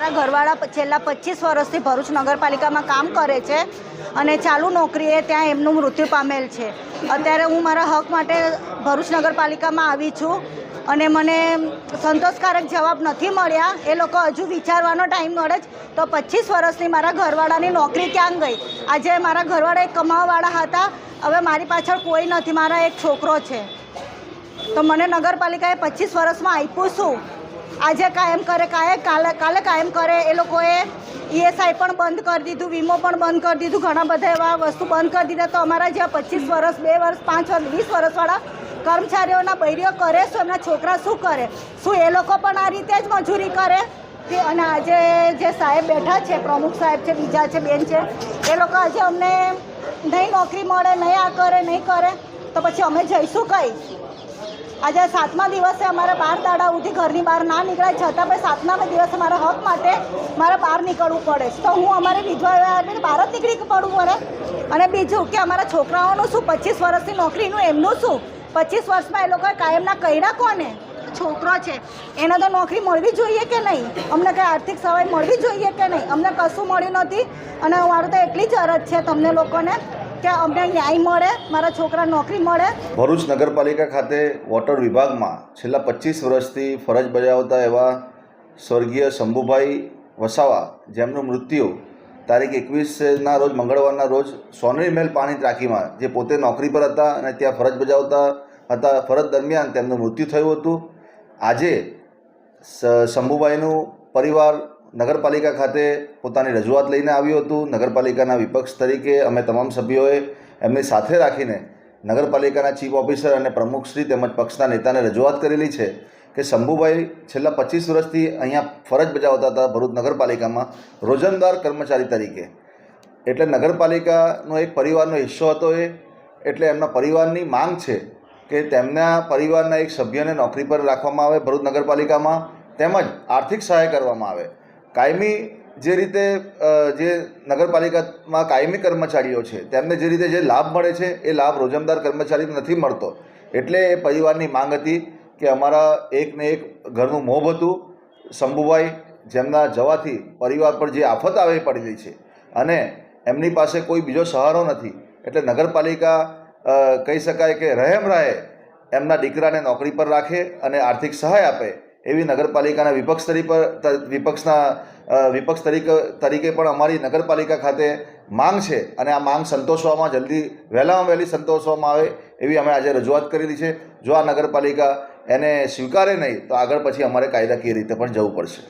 મારા ઘરવાળા છેલ્લા પચીસ વર્ષથી ભરૂચ નગરપાલિકામાં કામ કરે છે અને ચાલુ નોકરીએ ત્યાં એમનું મૃત્યુ પામેલ છે. અત્યારે હું મારા હક માટે ભરૂચ નગરપાલિકામાં આવી છું અને મને સંતોષકારક જવાબ નથી મળ્યા. એ લોકો હજુ વિચારવાનો ટાઈમ મળે જ. તો પચીસ વર્ષની મારા ઘરવાળાની નોકરી ક્યાં ગઈ? આજે મારા ઘરવાળા એક કમાવાવાળા હતા. હવે મારી પાછળ કોઈ નથી. મારા એક છોકરો છે. તો મને નગરપાલિકાએ પચીસ વર્ષમાં આપ્યું શું? આજે કાયમ કરે કાયમ કાલે કાલે કાયમ કરે. એ લોકોએ ઈએસઆઈ પણ બંધ કરી દીધું, વીમો પણ બંધ કરી દીધું. ઘણા બધા એવા વસ્તુ બંધ કરી દીધા. તો અમારા જ્યાં પચીસ વર્ષ, બે વર્ષ, પાંચ વર્ષ, વીસ વર્ષવાળા કર્મચારીઓના બૈરીઓ કરે શું? એમના છોકરા શું કરે? શું એ લોકો પણ આ રીતે જ મજૂરી કરે? કે અને આજે જે સાહેબ બેઠા છે, પ્રમુખ સાહેબ છે, બીજા છે, બેન છે, એ લોકો આજે અમને નહીં નોકરી મળે, નહીં આ કરે, નહીં કરે. તો પછી અમે જઈશું કઈ? આજે સાતમા દિવસે અમારે બાર સુધી ઘરની બહાર ના નીકળાય, છતાં પણ સાતમા દિવસે મારા હક માટે મારે બહાર નીકળવું પડે તો હું અમારે વિધવા બહાર જ નીકળી પડવું પડે અને બીજું કે અમારા છોકરાઓનું શું? પચીસ વર્ષની નોકરીનું, એમનું શું? પચીસ વર્ષમાં એ લોકોએ કાયમના કર્યા કોને? છોકરો છે. એને તો નોકરી મળવી જોઈએ કે નહીં? અમને કંઈ આર્થિક સહાય મળવી જોઈએ કે નહીં? અમને કશું મળ્યું નથી અને મારું તો એટલી જ અરજ છે તમને લોકોને. કે અમને ન્યાય મળે, મારા છોકરા નોકરી મળે. ભરૂચ નગરપાલિકા ખાતે વોટર વિભાગમાં છેલ્લા પચીસ વર્ષથી ફરજ બજાવતા એવા સ્વર્ગીય શંભુભાઈ વસાવા, જેમનું મૃત્યુ તારીખ એકવીસના રોજ મંગળવારના રોજ સોનરી મહેલ પાણી ટાંકીમાં જે પોતે નોકરી પર હતા અને ત્યાં ફરજ બજાવતા હતા, ફરજ દરમિયાન તેમનું મૃત્યુ થયું હતું. આજે શંભુભાઈનું પરિવાર નગરપાલિકા ખાતે પોતાની રજૂઆત લઈને આવ્યું હતું. નગરપાલિકાના વિપક્ષ તરીકે અમે તમામ સભ્યોએ એમની સાથે રાખીને નગરપાલિકાના ચીફ ઓફિસર અને પ્રમુખશ્રી તેમજ પક્ષના નેતાને રજૂઆત કરેલી છે કે શંભુભાઈ છેલ્લા પચીસ વર્ષથી અહીંયા ફરજ બજાવતા હતા ભરૂચ નગરપાલિકામાં રોજનદાર કર્મચારી તરીકે. એટલે નગરપાલિકાનો એક પરિવારનો હિસ્સો હતો એ. એટલે એમના પરિવારની માંગ છે કે તેમના પરિવારના એક સભ્યને નોકરી પર રાખવામાં આવે ભરૂચ નગરપાલિકામાં તેમજ આર્થિક સહાય કરવામાં આવે. કાયમી જે રીતે જે નગરપાલિકામાં કાયમી કર્મચારીઓ છે, તેમને જે રીતે જે લાભ મળે છે, એ લાભ રોજમદાર કર્મચારીને નથી મળતો. એટલે એ પરિવારની માંગ હતી કે અમારા એકને એક ઘરનું મોભ હતું. શંભુભાઈ જેમના જવાથી પરિવાર પર જે આફત આવી પડેલી છે. અને એમની પાસે કોઈ બીજો સહારો નથી. એટલે નગરપાલિકા કહી શકાય કે રહેમ રહે, એમના દીકરાને નોકરી પર રાખે અને આર્થિક સહાય આપે. એવી નગરપાલિકાના વિપક્ષ તરીકે વિપક્ષના વિપક્ષ તરીકે તરીકે પણ અમારી નગરપાલિકા ખાતે માંગ છે અને આ માંગ સંતોષવામાં જલ્દી, વહેલામાં વહેલી સંતોષવામાં આવે એવી અમે આજે રજૂઆત કરેલી છે. જો આ નગરપાલિકા એને સ્વીકારે નહીં, તો આગળ પછી અમારે કાયદાકીય રીતે પણ જવું પડશે.